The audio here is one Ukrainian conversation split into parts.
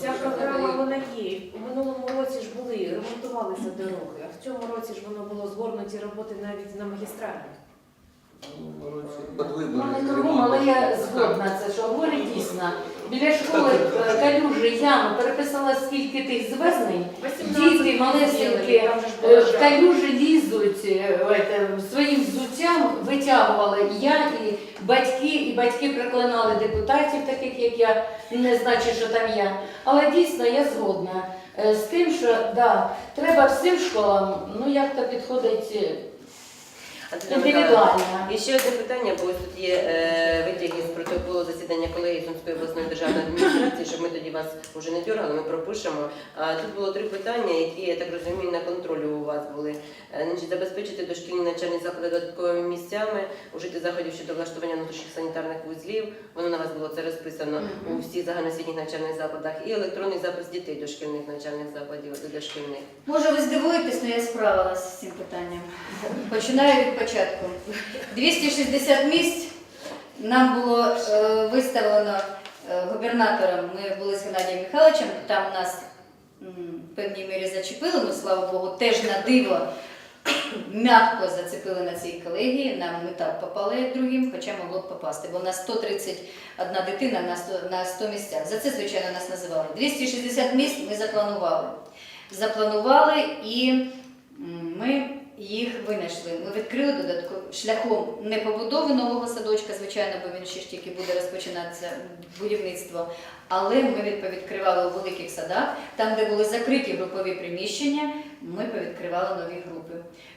Ця програма вона є. У минулому році ж були, ремонтувалися дороги, а в цьому році ж воно було згорнуті роботи навіть на магістралі. Під вибори. Ну, але я згодна це, що говорить дійсно. Біля школи е, калюжі, ями, переписала скільки тих звезнень. Діти малесенькі е, в калюжі лізуть, е, ете, своїм взуттям витягували я і батьки, і батьки проклинали депутатів, таких як я, не значить, що там я. Але дійсно я згодна е, з тим, що да, треба всім школам, ну як то підходить е, індивідуально. І ще одне питання, бо ось тут є е, витяги з протоколу засідання колегії Сумської обласної державної адміністрації, щоб ми тоді вас вже не дергали, ми пропишемо. А тут було три питання, які я так розумію на контролі у вас були. Е, Значить, забезпечити дошкільні навчальні заклади додатковими місцями, ужити заходів щодо влаштування внутрішніх санітарних вузлів. Воно на вас було це розписано у всіх загальноосвітніх навчальних закладах і електронний запис дітей до шкільних навчальних закладів до дошкільних. Може, ви здивуєтесь, але я справилася з цим питанням. Починаю від початку. 260 місць нам було е, виставлено е, губернатором. Ми були з Геннадієм Михайловичем, там нас м, в певній мірі зачепили, ну слава Богу, теж на диво м'яко зацепили на цій колегії. Нам ми так попали другим, хоча могло б попасти, бо у нас 131 дитина на 100, на 100 місцях. За це, звичайно, нас називали. 260 місць ми запланували. Запланували і ми їх винайшли. Ми відкрили додатково шляхом не побудови нового садочка, звичайно, бо він ще ж тільки буде розпочинатися будівництво. Але ми від- повідкривали у великих садах, там, де були закриті групові приміщення, ми повідкривали нові групи.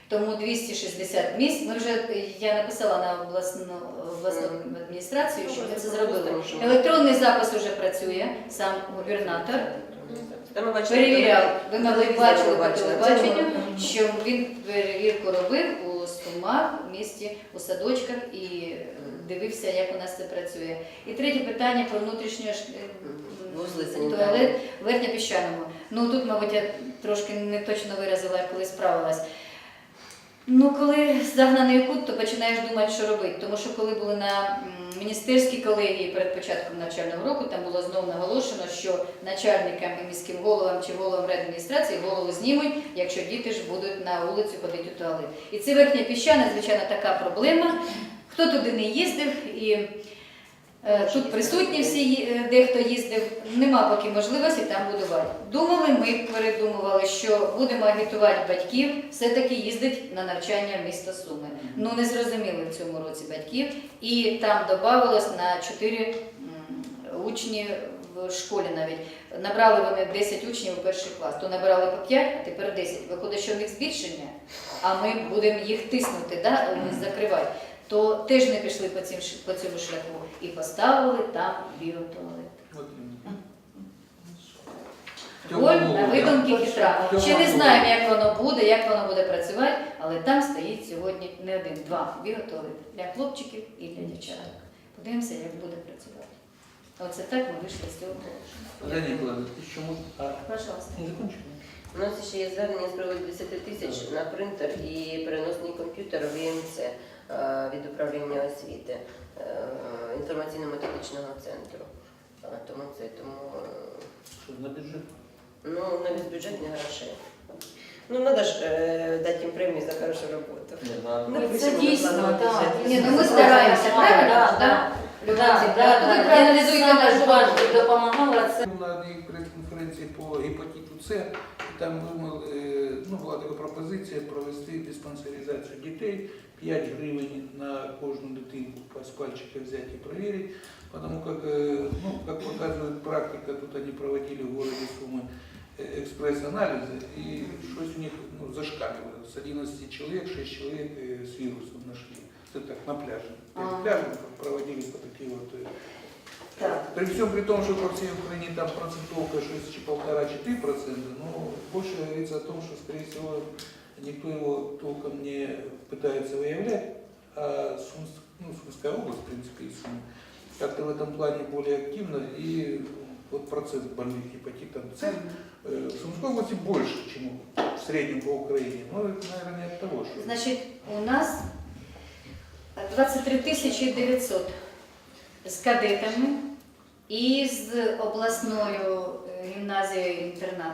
Тому 260 місць. Ми вже я написала на обласну обласну адміністрацію, що ми це зробили. Електронний запис вже працює, сам губернатор Та ми бачили, перевіряв. Ви могли бачили по телебаченню, що він перевірку робив у стомах в місті, у садочках і е, дивився, як у нас це працює. І третє питання про внутрішнє ж- е, туалет в верхньопіщаному. Ну тут, мабуть, я трошки не точно виразила, коли справилась. Ну, коли загнаний кут, то починаєш думати, що робити. Тому що коли були на міністерській колегії перед початком навчального року, там було знову наголошено, що начальникам і міським головам чи головам реадміністрації голову знімуть, якщо діти ж будуть на вулицю ходити у туалет. І це верхня піщана, звичайно, така проблема. Хто туди не їздив і Тут присутні всі, е, дехто їздив, нема поки можливості там будувати. Думали, ми передумували, що будемо агітувати батьків все-таки їздить на навчання в місто Суми. Ну не зрозуміли в цьому році батьків, і там додавалось на 4 учні в школі навіть. Набрали вони 10 учнів у перший клас, то набирали по 5, а тепер 10. Виходить, що в них збільшення, а ми будемо їх тиснути, да, закривати то теж не пішли по, цим, по цьому шляху і поставили там біотуалет. Голь на видумки хитра. Ще не знаємо, як воно буде, як воно буде працювати, але там стоїть сьогодні не один, два біотуалети для хлопчиків і для дівчаток. Подивимося, як буде працювати. Оце так ми вийшли з цього положення. Пожалуйста. У нас ще є звернення з приводу 10 тисяч на принтер і переносний комп'ютер ВМЦ е, від управління освіти е, інформаційно-методичного центру. Е, Тому це тому Що на бюджет? ну на не грошей. Ну треба ж е, дати їм премію за хорошу роботу. Не. Ну, Це дійсно, так. Ну ми стараємося, правильно? Да, Да? да, Любов, да, ну, да. ви Я проаналізуйте саме наш ж досвід. важко допомагала. Це На одній прес-конференції по гепатиту С, і там думали, е, ну, була така пропозиція провести диспансеризацію дітей, 5 гривень на кожну дитинку з пальчика взяти і перевірити, потому как, е, ну, как показывает практика, тут они проводили в городе Сумы е, экспресс-анализы, и щось у них ну, зашкаливало. С 11 человек, 6 человек э, с вирусом нашли. Это так, на пляже. А. пляжем проводили по такие вот э, Так. при всем при том, что по всей Украине там процентовка 6, полтора-4 процента, но больше говорится о том, что, скорее всего, никто его толком не пытается выявлять, а Сумск, ну, Сумская область, в принципе, и Сум, как-то в этом плане более активно, и вот процесс больных гепатитом С э, в Сумской области больше, чем в среднем по Украине. Но это, наверное, не от того, что... Значить, у нас 23 тисячі 900 з кадетами і з обласною гімназія інтернат.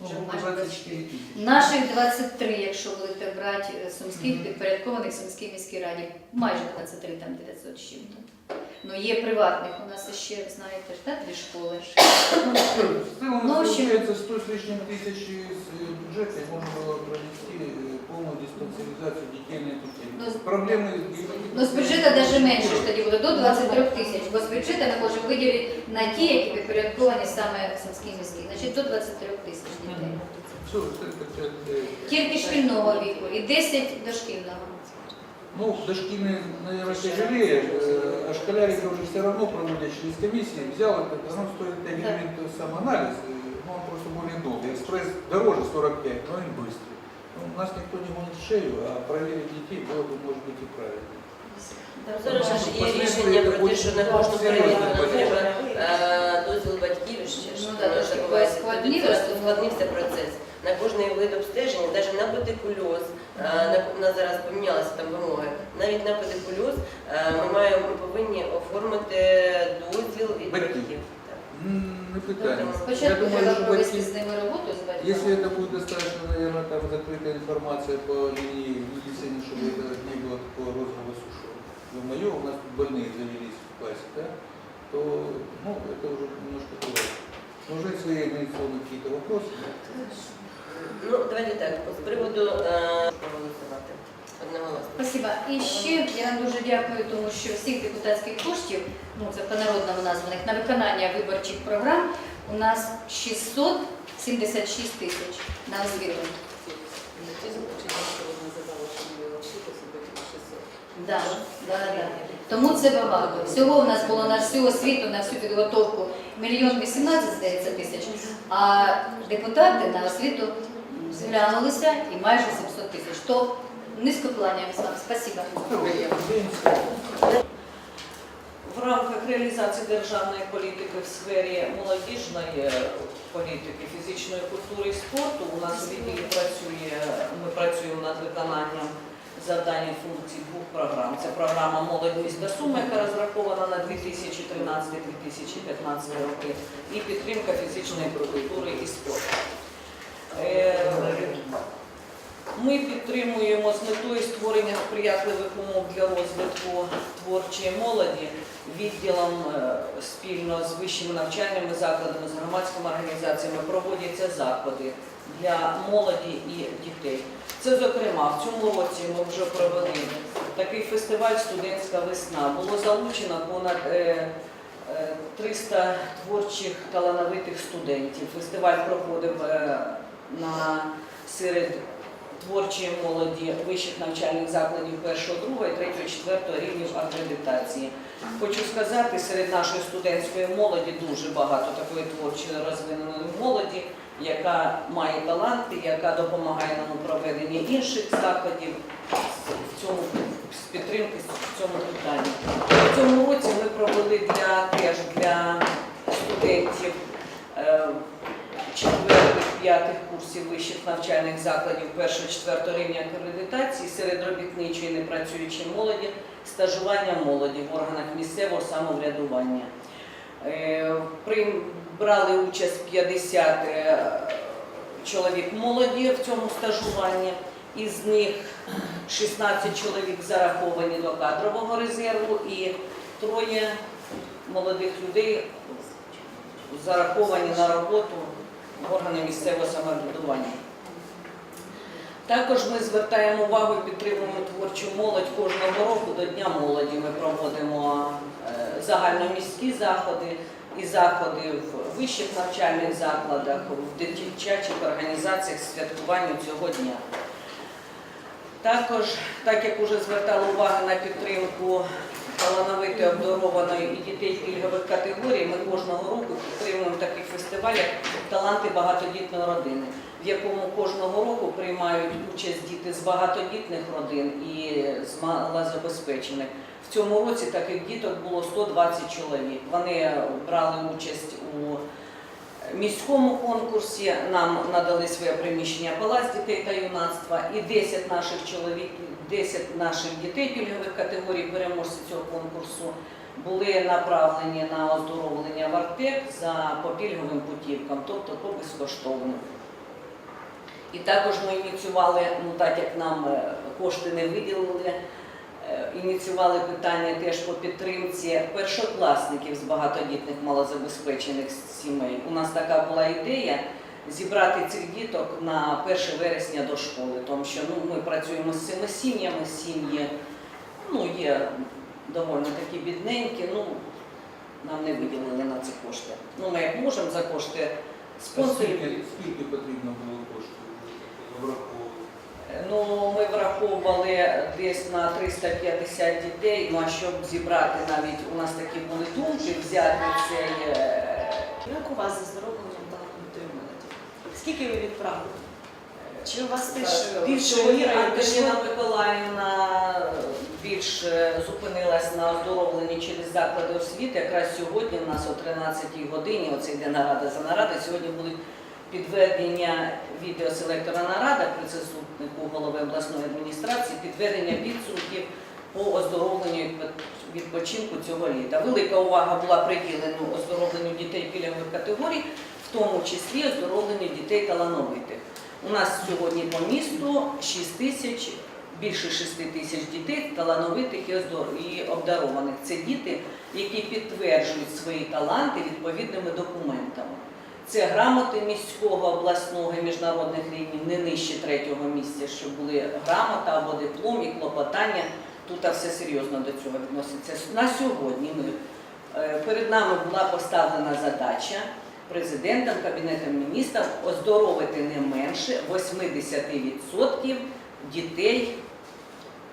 Ну, Вже по майже 24 тисячі. Наших 23, якщо будете брати е, сумських підпорядкованих Сумській міській раді, майже 23, там 900 з чим-то. Ну є приватних, у нас ще, знаєте, ж, так, дві школи. В целом, Ну, в общем- получается 100 с лишним тысяч из э, бюджета, и можно было провести э, полную диспансеризацию детей на эту тему. Ну, з- Проблемы... Ну, з бюджету навіть менше ж тоді буде, до 23 тисяч, бо з бюджету ми можемо виділити на ті, які підпорядковані саме Сумській міській. Значить, до 23 тисяч дітей. Все, это как, э, Тільки шкільного віку і 10 дошкільного. Ну, дошкільные, наверное, тяжелее, э, а школярика уже все равно проводят через комиссии. Взял это, оно стоит 5 Да. гривен, то сам анализ, э, но он просто более долгий. Экспресс дороже 45, но и быстрый. Ну, у нас никто не гонит шею, а проверить детей было бы, может быть, и правильно. Там зараз же ж є рішення про те, що на кожну перевірку треба е, дозвіл батьків ще ж. Ну, да, Воно трошки забувається. поскладніло, Зараз тому- ускладнився процес. На кожний вид обстеження, навіть на педикульоз, е, на, на зараз помінялися там вимоги. Навіть на педикульоз е, ми маємо ми повинні оформити дозвіл від Батьків. батьків. Так. М, Не питание. Я Спочатку думаю, треба что провести батьки- з ними роботу з батьками. Если это будет достаточно, наверное, там закрытая информация по линии медицины, чтобы это не было такого розового что ё-моё, у нас тут больные завелись в классе, да, то, ну, это уже немножко другое. Уже если имеются какие-то вопросы, Ну, давайте так, з приводу е, проголосувати. Одноголосно. Спасибо. І ще я дуже дякую, тому що всіх депутатських коштів, ну це по-народному названих, на виконання виборчих програм у нас 676 тисяч на освіту. Да, да, да. Тому це багато. Всього у нас було на всю освіту, на всю підготовку мільйон 18, здається, тисяч, а депутати на освіту зглянулися і майже 700 тисяч. То низько кланяємось вам. Спасибо. В рамках реалізації державної політики в сфері молодіжної політики, фізичної культури і спорту у нас відділі працює, ми працюємо над виконанням завдань і функцій двох програм. Це програма Молодь міста Суми, яка розрахована на 2013-2015 роки, і підтримка фізичної культури і спорту. Е, Ми підтримуємо з метою створення сприятливих умов для розвитку творчої молоді відділом е, спільно з вищими навчальними закладами, з громадськими організаціями проводяться заходи для молоді і дітей. Це, зокрема, в цьому році ми вже провели такий фестиваль Студентська весна. Було залучено понад е, е, 300 творчих талановитих студентів. Фестиваль проходив е, на серед творчої молоді вищих навчальних закладів першого, другого, і третього, четвертого рівнів акредитації. Хочу сказати, серед нашої студентської молоді дуже багато такої творчої розвиненої молоді, яка має таланти, яка допомагає нам у проведенні інших заходів в цьому з підтримки в цьому питанні. В цьому році ми провели для теж для студентів. е, четвертих, п'ятих курсів вищих навчальних закладів першого, четвертого рівня акредитації серед робітничої непрацюючої молоді, стажування молоді в органах місцевого самоврядування. Е, Брали участь 50 е, чоловік молоді в цьому стажуванні, із них 16 чоловік зараховані до кадрового резерву і троє молодих людей зараховані на роботу органи місцевого самоврядування. Також ми звертаємо увагу і підтримуємо творчу молодь кожного року до Дня молоді. Ми проводимо е, загальноміські заходи і заходи в вищих навчальних закладах, в дитячих організаціях святкування цього дня. Також, так як вже звертали увагу на підтримку талановитої обдарованої і дітей пільгових категорій, ми кожного року підтримуємо такий фестиваль, як таланти багатодітної родини, в якому кожного року приймають участь діти з багатодітних родин і з малозабезпечених. В цьому році таких діток було 120 чоловік. Вони брали участь у міському конкурсі нам надали своє приміщення Палац дітей та юнацтва і 10 наших чоловіків, 10 наших дітей пільгових категорій, переможці цього конкурсу, були направлені на оздоровлення в Артек за по пільговим путівкам, тобто по безкоштовно. І також ми ініціювали, ну так як нам е, кошти не виділили, ініціювали питання теж по підтримці першокласників з багатодітних малозабезпечених сімей. У нас така була ідея зібрати цих діток на 1 вересня до школи, тому що ну, ми працюємо з цими сім'ями, сім'ї ну, є доволі такі бідненькі, ну, нам не виділили на це кошти. Ну, ми як можемо за кошти спонсорів. Скільки, скільки потрібно було коштів? Ну, ми враховували десь на 350 дітей, ну а щоб зібрати навіть, у нас такі були думки, взяти цей. е, Як у вас зі здоровленням талантливої молоді? Скільки ви відправили? Чи у вас теж більше Антоніна? Миколаївна більш е, зупинилась на оздоровленні через заклади освіти. Якраз сьогодні у нас о 13 годині, оце йде нарада за нарадою, сьогодні будуть підведення відеоселектора нарада при заступнику голови обласної адміністрації, підведення підсумків по оздоровленню відпочинку цього літа. Велика увага була приділена оздоровленню дітей пільгових категорій, в тому числі оздоровленню дітей талановитих. У нас сьогодні по місту 6 тисяч, більше 6 тисяч дітей талановитих і обдарованих. Це діти, які підтверджують свої таланти відповідними документами. Це грамоти міського, обласного і міжнародних рівнів, не нижче третього місця, щоб були грамота або диплом і клопотання. Тут все серйозно до цього відноситься. На сьогодні ми, е, перед нами була поставлена задача президентом, Кабінетом міністрів оздоровити не менше 80% дітей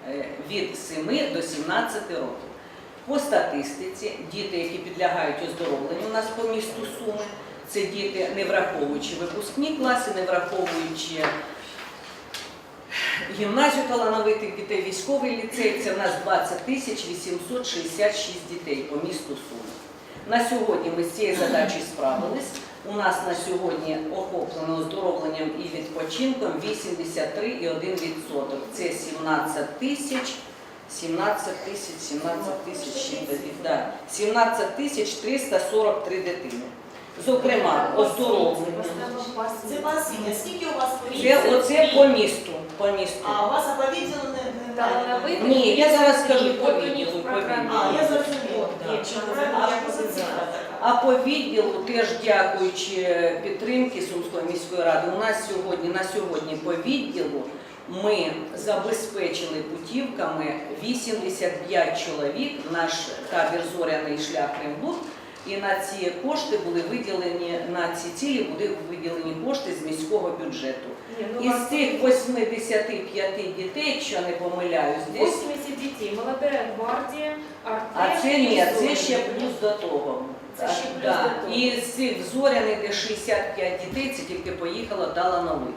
е, від 7 до 17 років. По статистиці, діти, які підлягають оздоровленню у нас по місту Суми, це діти, не враховуючи випускні класи, не враховуючи гімназію талановитих дітей, військовий ліцей, це в нас 20 тисяч 866 дітей по місту Суми. На сьогодні ми з цією задачею справились. У нас на сьогодні охоплено оздоровленням і відпочинком 83,1%. Це 17 тисяч 17 тисяч, 17 тисяч ще тоді, да. 17 тисяч 343 дитини. Зокрема, оздоровлення. Це пасіння. Скільки у вас по Це оце по місту. По місту. А у вас оповідділо не Талановитих Ні, я зараз скажу по відділу, по А, я зрозуміла. Чому позиція така? А по відділу, теж дякуючи підтримки Сумської міської ради, у нас сьогодні на сьогодні по відділу ми забезпечили путівками 85 чоловік наш табір Зоряний шлях Римбуд. І на ці кошти були виділені на ці цілі були виділені кошти з міського бюджету. Ні, ну, Із цих 85 дітей, якщо не помиляюсь, десь 80 дітей, молода гвардія, артек. а це ні, і це ще плюс до того. Це ще плюс Да. до того. І з цих зоряних, де 65 дітей, це тільки поїхало талановито.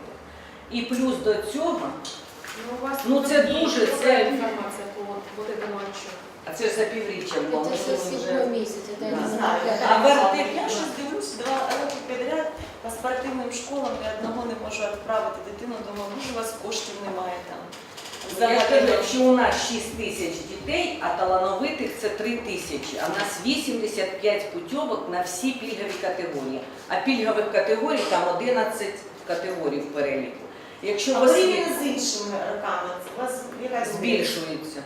І плюс до цього, Ну, у вас Ну, це дуже, це- інформація по вот, вот этому отчету. Це ж за півріччя було. Вже- Да. я не Не знаю. знаю. А в Я щось дивлюсь два роки підряд по спортивним школам ні одного не можу відправити дитину. Думаю, може у вас коштів немає там. Я кажу, якщо у нас 6 тисяч дітей, а талановитих це 3 тисячі, а в нас 85 путьовок на всі пільгові категорії. А пільгових категорій там 11 категорій в переліку. Якщо А порівняно з іншими роками, у вас збільшується.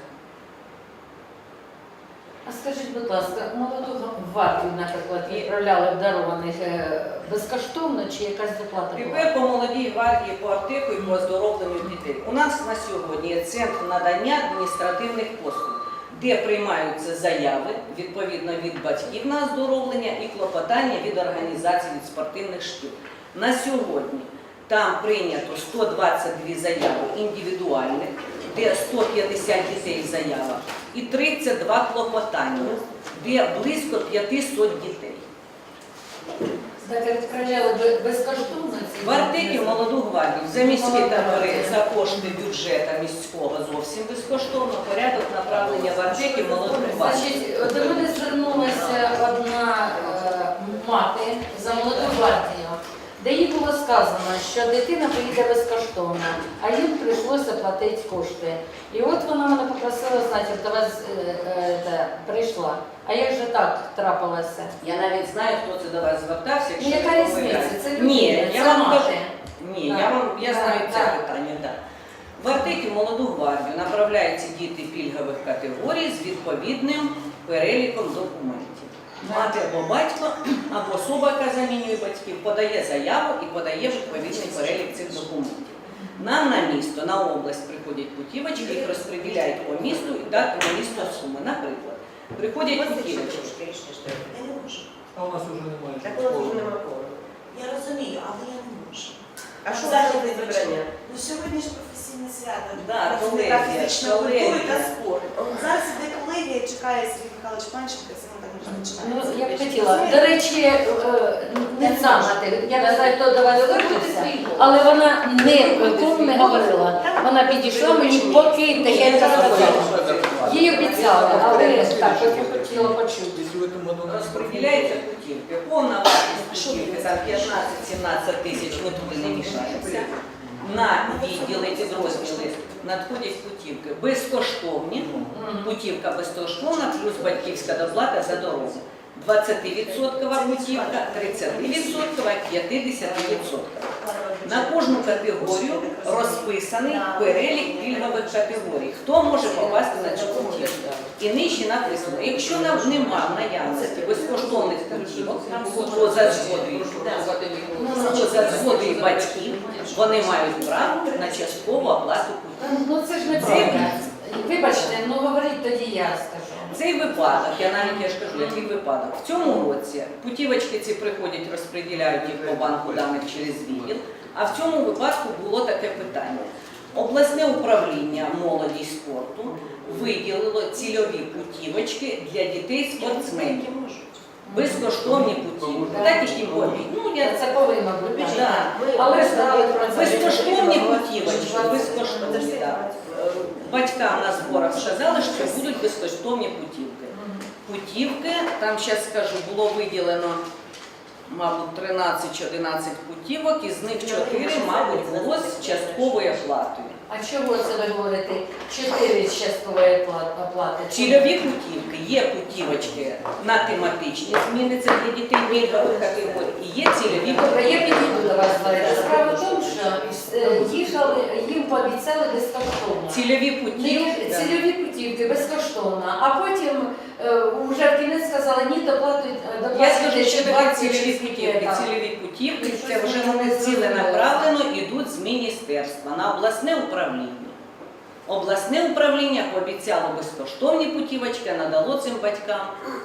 А скажіть, будь ласка, молоду гвардію, наприклад, відправляли обдарованих е, безкоштовно чи якась доплата була? Тепер по молодій гвардії, по аптеку і по оздоровленню дітей. У нас на сьогодні є центр надання адміністративних послуг, де приймаються заяви відповідно від батьків на оздоровлення і клопотання від організацій від спортивних шкіл. На сьогодні там прийнято 122 заяви індивідуальних, де 150 дітей в заявах, і 32 клопотання, де близько 500 дітей. Так, безкоштовно В молоду гвардію за міські табори за кошти бюджету міського зовсім безкоштовно. Порядок направлення в Артекі молоду гвардію. Значить, до мене звернулася одна е, мати за молоду гвардію, де їй було сказано, що дитина поїде безкоштовно, а їм прийшлося платити кошти. І от вона мене попросила, значить, до вас е, е, та, прийшла. А як же так трапилося? Я навіть знаю, хто це до вас звертався. Ну, якщо яка я різниця? Це Ні, я це вам кажу. Ні, я вам я знаю це так. питання. Да. В Артекі молоду гвардію направляються діти пільгових категорій з відповідним переліком документів. Мати або батько, або особа, яка замінює батьків, подає заяву і подає відповідний перелік цих документів. Нам на місто, на область приходять путівочки, їх розподіляють по місту і дати на місто суми. Наприклад, приходять путівочки. Я не можу. А у нас вже немає. Так у нас вже нема кого. Я розумію, але я не можу. А що Зараз за вибачте. Ну сьогодні ж професійне свято. Да, працівника фізичної культури та спорту. Зараз іде колегія, чекає Сергій Михайлович Панченко, Семен Данилович Ну, починає. я б хотіла. До речі, е, не ця мати, я не знаю, хто до вас звернувся, але вона не кому не говорила. Вона підійшла мені, поки тихенько сказала. Їй обіцяли, але так, от я хотіла почути. Якщо в этом году у нас вартість путівки, там 15-17 тисяч, ми туди не мішаємося. На відділи, підрозділи надходять путівки безкоштовні. Путівка безкоштовна, плюс батьківська доплата за дорогу. 20% путівка, 30%, 50%. На кожну категорію розписаний перелік пільгових категорій. Хто може попасти на цю путівку? І нижче написано, якщо нам нема в наявності безкоштовних путівок, то за згодою, то за згодою батьків вони мають право на часткову оплату путівки. Ну це ж не правда. Вибачте, ну говоріть тоді я скажу. Цей випадок, я навіть я ж кажу, який випадок. В цьому році путівочки ці приходять, розподіляють їх по банку даних через відділ. А в цьому випадку було таке питання. Обласне управління молоді спорту виділило цільові путівочки для дітей спортсменів. Безкоштовні путівки. Так які повні. Ну, я Це повинно бути. Але знали. Безкоштовні путівочки, безкоштовні, так. Е, Батькам на зборах сказали, що будуть безкоштовні путівки. Путівки, там зараз скажу, було виділено, мабуть, 13 чи 11 путівок, із них 4, мабуть, було з частковою оплатою. А чого це ви говорите? Чотири часткової оплати. Цільові путівки, є путівочки на тематичні зміни, це для дітей пільгових категорій, і є цільові Добре, я підійду до вас. Лариса. Справа в тому, що е, їхали, їм пообіцяли безкоштовно. Цільові путівки. Цільові путівки безкоштовно, а потім е, вже в кінець сказали, ні, доплатують Я скажу, що 20 цільові путівки. Цільові путівки це вже вони ціленаправленно йдуть з міністерства на обласне управління. Обласне управління пообіцяло безкоштовні путівочки, надало цим батькам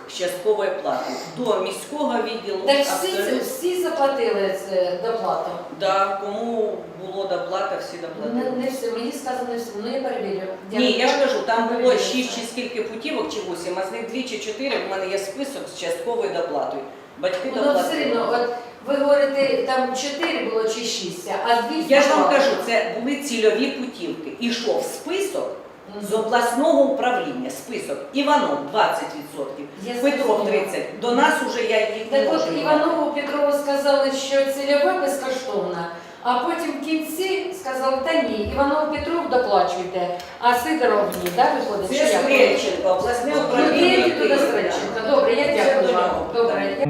з частковою платою. До міського відділу Так всі, всі заплатили це доплату. Да, кому було доплата, всі доплатили. не всі, мені сказано не всі, ну я перевірю. Ні, я ж кажу, там було Перевірю. 6 чи скільки путівок, чи 8, а з них 2 чи 4, в мене є список з частковою доплатою. Батьки Ну, все доплатили. рівно, от ви говорите, там чотири було чи шість, а дві Я ж вам кажу, це були цільові путівки. Ішов список з обласного управління. Список Іванов 20%, Я Петров 30%. До нас уже я їх не Так можу. от Іванову Петрову сказали, що цільова безкоштовна, а потім в кінці сказали, та ні, Іванову Петров доплачуйте, а Сидоров ні, да, виходить? Це Чи як? Стрельченко, обласне Ну, управління. туди Стрельченко. Добре, я Це дякую до вам. нього. Добре.